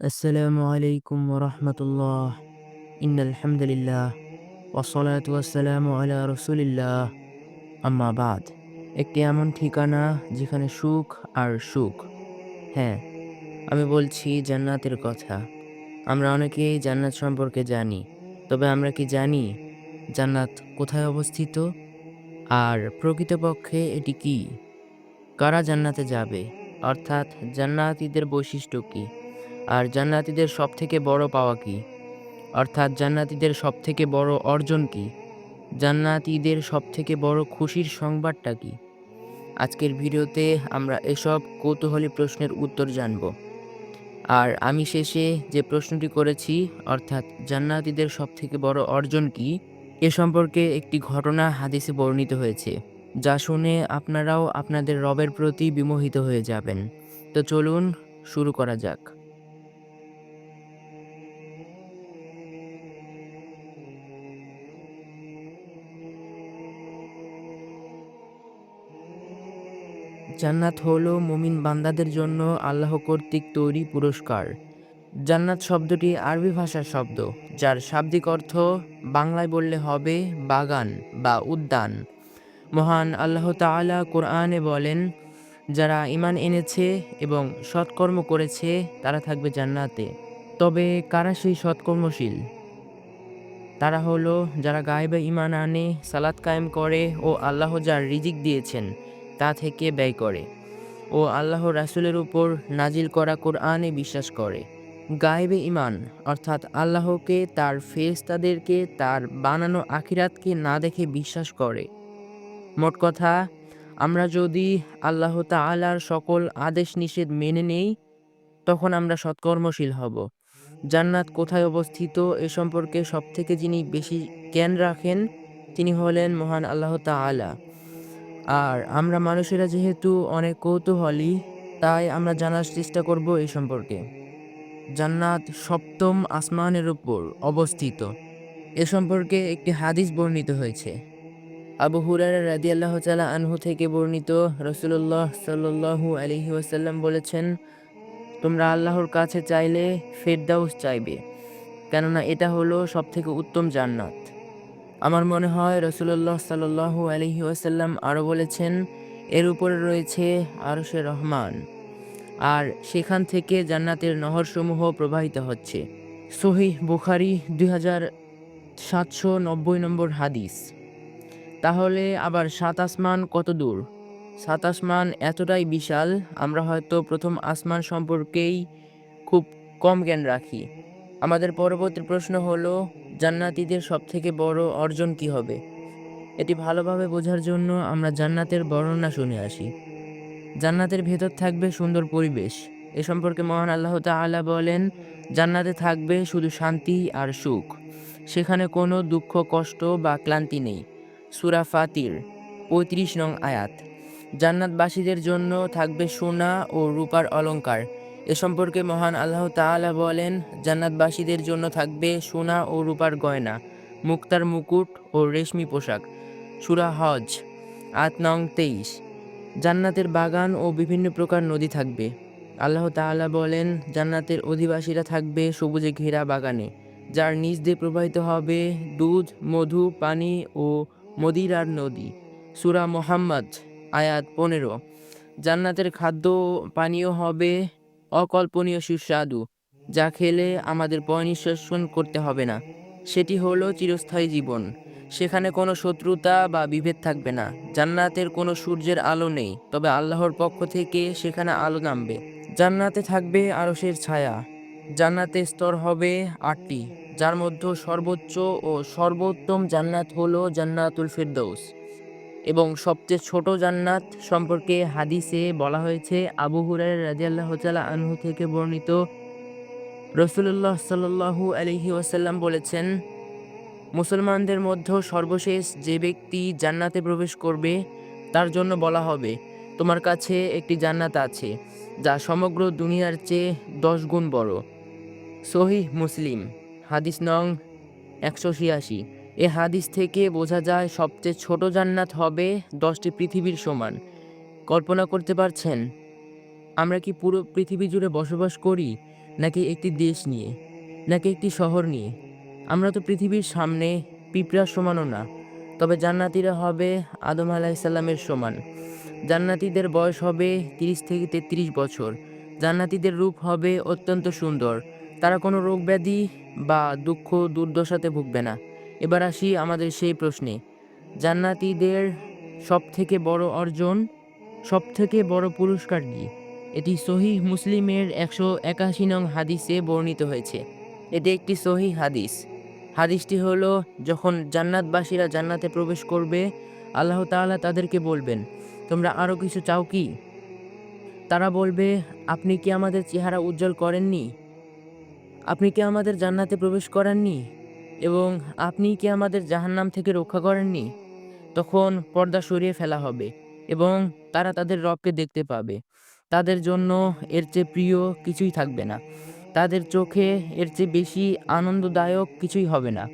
আসসালামু আলাইকুম রহমতুল্লাহ ইন্নাল হামদুলিল্লাহ ওসলাত ওয়াসালামু আলা রসুলিল্লাহ। আম্মা বাদ। একটি এমন ঠিকানা যেখানে সুখ আর সুখ। হ্যাঁ আমি বলছি জান্নাতের কথা। আমরা অনেকেই জান্নাত সম্পর্কে জানি, তবে আমরা কি জানি জান্নাত কোথায় অবস্থিত? আর প্রকৃতপক্ষে এটি কি? কারা জান্নাতে যাবে? অর্থাৎ জান্নাতীদের বৈশিষ্ট্য কী? আর জান্নাতীদের সবথেকে বড় পাওয়া কি? অর্থাৎ জান্নাতীদের সবথেকে বড় অর্জন কি? জান্নাতীদের সবথেকে বড় খুশির সংবাদটা কি? আজকের ভিডিওতে আমরা এসব কৌতূহলী প্রশ্নের উত্তর জানব। আর আমি শেষে যে প্রশ্নটি করেছি, অর্থাৎ জান্নাতীদের সবথেকে বড় অর্জন কি, এ সম্পর্কে একটি ঘটনা হাদিসে বর্ণিত হয়েছে, যা শুনে আপনারাও আপনাদের রবের প্রতি বিমোহিত হয়ে যাবেন। তো চলুন শুরু করা যাক। জান্নাত হল মুমিন বান্দাদের জন্য আল্লাহ কর্তৃক তৈরি পুরস্কার। জান্নাত শব্দটি আরবি ভাষার শব্দ, যার শাব্দিক অর্থ বাংলায় বললে হবে বাগান বা উদ্যান। মহান আল্লাহ তাআলা কোরআনে বলেন, যারা ইমান এনেছে এবং সৎকর্ম করেছে, তারা থাকবে জান্নাতে। তবে কারা সেই সৎকর্মশীল? তারা হলো যারা গায়েবে ইমান আনে, সালাত কায়েম করে ও আল্লাহ যার রিজিক দিয়েছেন। তা থেকে ব্যয় করে। ও আল্লাহ রাসুলের উপর নাজিল করা কোরআনে বিশ্বাস করে। গায়েবে ইমান অর্থাৎ আল্লাহকে, তার ফেরেস্তাদেরকে তার বানানো আখিরাতকে না দেখে বিশ্বাস করে। মোট কথা, আমরা যদি আল্লাহ তাআলার সকল আদেশ নিষেধ মেনে নেই, তখন আমরা সৎকর্মশীল হব। জান্নাত কোথায় অবস্থিত এ সম্পর্কে সবথেকে যিনি বেশি জ্ঞান রাখেন, তিনি হলেন মহান আল্লাহ তাআলা। আর আমরা মানুষেরা যেহেতু অনেক কৌতূহলী, তাই আমরা জানার চেষ্টা করব এই সম্পর্কে। জান্নাত সপ্তম আসমানের উপর অবস্থিত। এ সম্পর্কে একটি হাদিস বর্ণিত হয়েছে। আবু হুরারা রাদি আল্লাহ তালা আনহু থেকে বর্ণিত রসুল্লাহ সাল্লু আলহি ওয়াসাল্লাম বলেছেন, তোমরা আল্লাহর কাছে চাইলে ফেরদাউস চাইবে, কেননা এটা হলো সবথেকে উত্তম জান্নাত। আমার মনে হয় রসুল্লাহ সাল্লু আলহি ওয়াসাল্লাম আরও বলেছেন, এর উপরে রয়েছে আরশে রহমান। আর সেখান থেকে জান্নাতের নহরসমূহ প্রবাহিত হচ্ছে। সহি বুখারি দুই হাজার সাতশো নব্বই নম্বর হাদিস। তাহলে আবার সাত আসমান কত দূর? সাত আসমান এতটাই বিশাল, আমরা হয়তো প্রথম আসমান সম্পর্কেই খুব কম জ্ঞান রাখি। আমাদের পরবর্তী প্রশ্ন হলো, জান্নাতীদের সবথেকে বড় অর্জন কি হবে? এটি ভালোভাবে বোঝার জন্য আমরা জান্নাতের বর্ণনা শুনে আসি। জান্নাতের ভেতর থাকবে সুন্দর পরিবেশ। এ সম্পর্কে মহান আল্লাহ তাআলা বলেন, জান্নাতে থাকবে শুধু শান্তি আর সুখ। সেখানে কোনো দুঃখ, কষ্ট বা ক্লান্তি নেই। সুরা ফাতির, পঁয়ত্রিশ নং আয়াত। জান্নাতবাসীদের জন্য থাকবে সোনা ও রূপার অলঙ্কার এ সম্পর্কে মহান আল্লাহ তাআলা বলেন, জান্নাতবাসীদের জন্য থাকবে সোনা ও রূপার গয়না, মুক্তার মুকুট ও রেশমি পোশাক। সুরা হজ আট নং তেইশ। জান্নাতের বাগান ও বিভিন্ন প্রকার নদী থাকবে। আল্লাহ তাআলা বলেন, জান্নাতের অধিবাসীরা থাকবে সবুজে ঘেরা বাগানে, যার নিচ দিয়ে প্রবাহিত হবে দুধ, মধু, পানি ও মদিরার নদী। সুরা মোহাম্মদ, আয়াত পনেরো। জান্নাতের খাদ্য পানীয় হবে অকল্পনীয় সুস্বাদু, যা খেলে আমাদের পয়নিঃশ্বাসন করতে হবে না। সেটি হলো চিরস্থায়ী জীবন। সেখানে কোনো শত্রুতা বা বিভেদ থাকবে না। জান্নাতের কোনো সূর্যের আলো নেই, তবে আল্লাহর পক্ষ থেকে সেখানে আলো নামবে। জান্নাতে থাকবে আরশের ছায়া। জান্নাতের স্তর হবে আটটি, যার মধ্যে সর্বোচ্চ ও সর্বোত্তম জান্নাত হলো জান্নাতুল ফিরদৌস। এবং সবচেয়ে ছোট জান্নাত সম্পর্কে হাদিসে বলা হয়েছে, আবু হুরাই রাজিয়াল্লাহ তালা আনহু থেকে বর্ণিত। রসুল্লাহ সাল্লু আলহি ওয়াসাল্লাম বলেছেন, মুসলমানদের মধ্যে সর্বশেষ যে ব্যক্তি জান্নাতে প্রবেশ করবে, তার জন্য বলা হবে, তোমার কাছে একটি জান্নাত আছে, যা সমগ্র দুনিয়ার চেয়ে দশ গুণ বড়। সহি মুসলিম, হাদিস নং একশো ছিয়াশি। এ হাদিস থেকে বোঝা যায় সবচেয়ে ছোট জান্নাত হবে দশটি পৃথিবীর সমান। কল্পনা করতে পারছেন? আমরা কি পুরো পৃথিবী জুড়ে বসবাস করি, নাকি একটি দেশ নিয়ে, নাকি একটি শহর নিয়ে? আমরা তো পৃথিবীর সামনে পিঁপড়ার সমানও না, তবে জান্নাতিরা হবে আদম আলাহিসাল্লামের সমান। জান্নাতিদের বয়স হবে তিরিশ থেকে তেত্রিশ বছর। জান্নাতিদের রূপ হবে অত্যন্ত সুন্দর। তারা কোনো রোগ ব্যাধি বা দুঃখ দুর্দশাতে ভুগবে না। এবার আসি আমাদের সেই প্রশ্নে। জান্নাতিদের সব থেকে বড় অর্জন সব থেকে বড় পুরস্কার কি? এটি সহি মুসলিমের একশো একাশি নং হাদিসে বর্ণিত হয়েছে। এটি একটি সহি হাদিস। হাদিসটি হলো, যখন জান্নাতবাসীরা জান্নাতে প্রবেশ করবে, আল্লাহ তাআলা তাদেরকে বলবেন, তোমরা আরও কিছু চাও কি? তারা বলবে, আপনি কি আমাদের চেহারা উজ্জ্বল করেননি? আপনি কি আমাদের জান্নাতে প্রবেশ করাননি? এবং আপনি কি আমাদের জাহান্নাম থেকে রক্ষা করেননি? তখন পর্দা সরিয়ে ফেলা হবে এবং তারা তাদের রবকে দেখতে পাবে। তাদের জন্য এর চেয়ে প্রিয় কিছুই থাকবে না। তাদের চোখে এর চেয়ে বেশি আনন্দদায়ক কিছুই হবে না।